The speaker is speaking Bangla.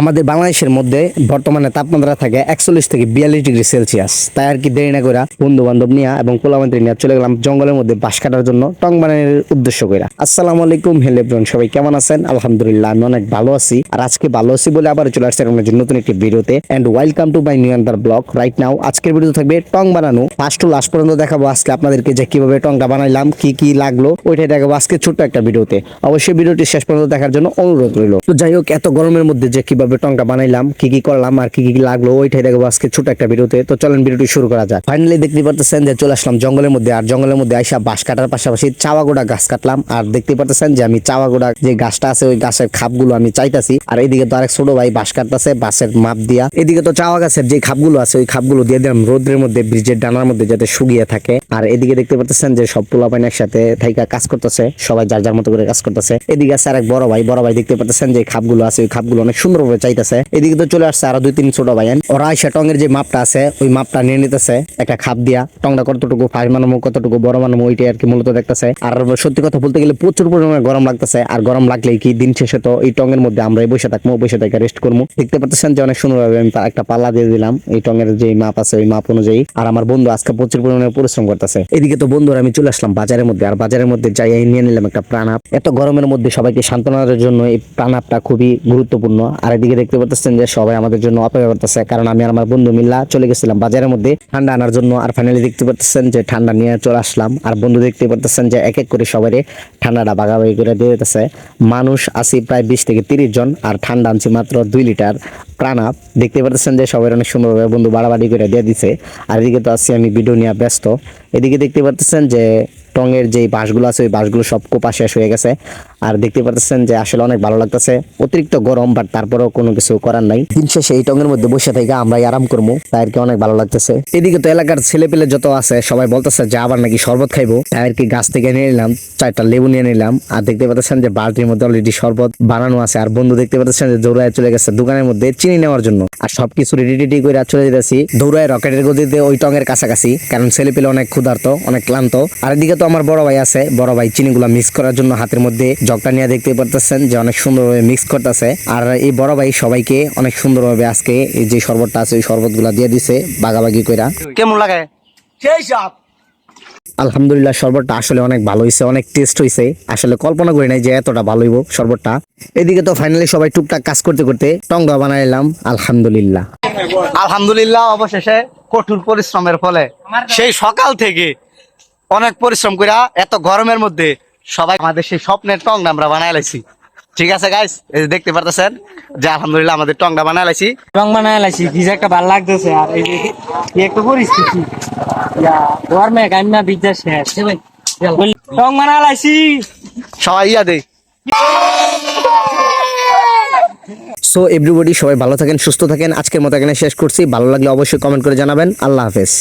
আমাদের বাংলাদেশের মধ্যে বর্তমানে তাপমাত্রা থাকে একচল্লিশ থেকে বিয়াল্লিশ ডিগ্রি সেলসিয়াস। তাই আর কি দেরি না করে বন্ধু বান্ধব নিয়ে এবং পোলাবান্তি নিয়ে চলে গেলাম জঙ্গলের মধ্যে বাঁশ কাটার জন্য টং বানানোর উদ্দেশ্য করে আসসালামু আলাইকুম হেলে সবাই কেমন আছেন? আলহামদুলিল্লাহ, আমি অনেক ভালো আছি। আর আজকে ভালো আছি বলে আবার চলে আসছে আমাদের নতুন একটি ভিডিওতে। And welcome to my new under vlog right now আজকের ভিডিও থাকবে টং বানানো। ফার্স্ট টু লাস্ট পর্যন্ত দেখাবো আজকে আপনাদেরকে যে কীভাবে টংটা বানাইলাম, কি কি লাগল, ওইটাই দেখাবো আজকে ছোট্ট একটা ভিডিওতে। অবশ্যই ভিডিওটি শেষ পর্যন্ত দেখার জন্য অনুরোধ রইল। তো যাই হোক, এত গরমের মধ্যে যে কীভাবে টংটা বানাইলাম, কি কি করলাম আর কি কি লাগল, ওইটাই দেখাবো আজকে ছোট একটা ভিডিওতে। তো চলেন ভিডিওটি শুরু করা যাক। ফাইনালি দেখতে পারতেছেন যে চলে আসলাম জঙ্গলের মধ্যে, আর জঙ্গলের মধ্যে আইসা বাঁশ কাটার পাশাপাশি চাওয়াগোড়া গাছ কাটলাম। আর দেখতে পারতেছেন যে আমি চাওয়াগোড়া যে গাছটা আছে, ওই গাছের খাপগুলো আমি চাইতাছি। আর এইদিকে তো আরেক ছোট ভাই বাঁশ কাটতেছে, বাঁশের মাপ দিয়া। এদিকে তো চাওয়া গাছের যে খাপগুলো আছে, ওই খাপগুলো দিয়ে দিলাম রোদ্রের মধ্যে, ব্রিজের ডানার মধ্যে যাতে শুকিয়ে থাকে। আর এদিকে দেখতে পারতেছেন যে সব পোলা পাইন একসাথে থাইকা কাজ করতেছে, সবাই যার যার মতো করে কাজ করতেছে। এদিকে আছে আরেক বড় ভাই বড় ভাই দেখতে পারতেছেন যে খাপগুলো আছে, ওই খাপগুলো অনেক সুন্দরভাবে চাইতেছে। এদিকে তো চলে আসছে আরও দুই তিন ছোট ভাই। ওরা আইসা টঙের যে মাপটা আছে, ওই মাপটা নিয়ে নিতেছে। একটা খাপ দিয়া, টংটা কতটুকু, ফাঁস মানবো কতটুকু, বড় মানবো ওইটাই আর কি মূলত দেখতেছে। আর সত্যি কথা বলতে গেলে প্রচুর পরিমাণে গরম লাগতেছে। আর গরম লাগলেই কি দিন শেষে তো এই টঙের মধ্যে আমরা এই বসে থাকব, বসে থেকে রেস্ট করব। দেখতে পাচ্ছেন যে অনেক সুন্দরভাবে আমি একটা পাল্লা দিয়ে দিলাম। এই টঙের যে মাপ আছে, ওই মাপ অনুযায়ী। আর আমার বন্ধু আজকে প্রচুর পরিমাণে পরিশ্রম করতেছে। এদিকে তো বন্ধুরা, আমি চলে আসলাম বাজারের মধ্যে। আর বাজারের মধ্যে যাই নিয়ে নিলাম একটা প্রাণাপ এত গরমের মধ্যে সবাইকে সান্ত্বনার জন্য এই প্রাণাপটা খুবই গুরুত্বপূর্ণ। আর এদিকে দেখতে পাচ্ছেন যে সবাই আমাদের জন্য অপেক্ষা করতেছে। কারণ আমি আর আমার বন্ধু মিল্লা চলে গেছিলাম বাজারের মধ্যে। ঠান্ডা আনার জন্য আর ফাইনালি দেখতে পাচ্ছেন যে ঠান্ডা নিয়ে চলে আসলাম। আর বন্ধু দেখতে পাচ্ছেন যে এক এক করে সবাই ঠান্ডাটা বাগাবাগি করে দিয়ে মানুষ আসি প্রায় বিশ থেকে তিরিশ জন, আর ঠান্ডা আনছি মাত্র দুই লিটার। প্রাণাপ দেখতে পাচ্ছেন যে সবাই অনেক সুন্দরভাবে বন্ধু বাড়াবাড়ি করে দিয়ে দিছে। আর এদিকে তো আছি আমি ভিডিও নিয়ে ব্যস্ত। এদিকে দেখতে পাচ্ছেন যে টঙের যে বাঁশগুলো আছে, ওই বাঁশগুলো সব কোপা শেষ হয়ে গেছে। আর দেখতে পাচ্ছেন যে আসলে অনেক ভালো লাগতেছে। অতিরিক্ত গরম বাট তারপরেও কোনো কিছু করার নাই। দিন শেষে এই টঙের মধ্যে বসে থেকে আমরা আরাম করব। তাই আর কি অনেক ভালো লাগতেছে। এদিকে তো এলাকার ছেলে পেলে যত আছে, সবাই বলতেছে যে আবার নাকি শরবত খাইবো। তাই আর কি গাছ থেকে নিয়ে নিলাম, চারটা লেবু নিয়ে নিলাম। আর দেখতে পাচ্ছেন যে বালতির মধ্যে অলরেডি শরবত বানানো আছে। আর বন্ধু দেখতে পাচ্ছেন যে দৌড়ায় চলে গেছে। দোকানের মধ্যে চিনি নেওয়ার জন্য। আর সবকিছু রেডি রেডি করে চলে যেতেছি দৌড়ায় রকেটের গতিতে ওই টঙের কাছাকাছি কারণ ছেলে পেলে অনেক ক্ষুধার্ত অনেক ক্লান্ত। আর এদিকে তো আমার বড় ভাই আছে বড় ভাই চিনিগুলা মিক্স করার জন্য হাতের মধ্যে জগটা নিয়ে দেখতে পারতেছেন যে অনেক সুন্দরভাবে মিক্স করতেছে। আর এই বড় ভাই সবাইকে অনেক সুন্দরভাবে আজকে এই যে শরবতটা আছে ওই শরবতগুলা দিয়ে দিছে বাগাবাগি কইরা। কেমন লাগে? সেই সব। আলহামদুলিল্লাহ শরবতটা আসলে অনেক ভালো হয়েছে অনেক টেস্ট হয়েছে আসলে কল্পনা করি নাই যে এতটা ভালো হইব শরবতটা। এদিকে তো ফাইনালি সবাই টুকটাক কাজ করতে করতে টংটা বানাইলাম আলহামদুলিল্লাহ। আলহামদুলিল্লাহ, অবশেষে কঠোর পরিশ্রমের ফলে। সেই সকাল থেকে অনেক পরিশ্রম করে এত গরমের মধ্যে সবাই আমাদের সেই স্বপ্নের টং আমরা বানাই লাইছি। ঠিক আছে গাইস এই যে দেখতে পারতেছেন যে আলহামদুলিল্লাহ আমাদের টংটা বানাই লাইছি রং বানায় লাইছি কি যে একটা ভালো লাগতেছে আর এই যে কি একটা পরিস্থিতি। ইয়া গরমে গাইমা বিদ্যা শেষ। রং বানায় লাইছি সবাই ইয়া দেই। সো এভরিবডি সবাই ভালো থাকেন সুস্থ থাকেন। আজকের মতো এখানে শেষ করছি। ভালো লাগলে অবশ্যই কমেন্ট করে জানাবেন। আল্লাহ হাফেজ।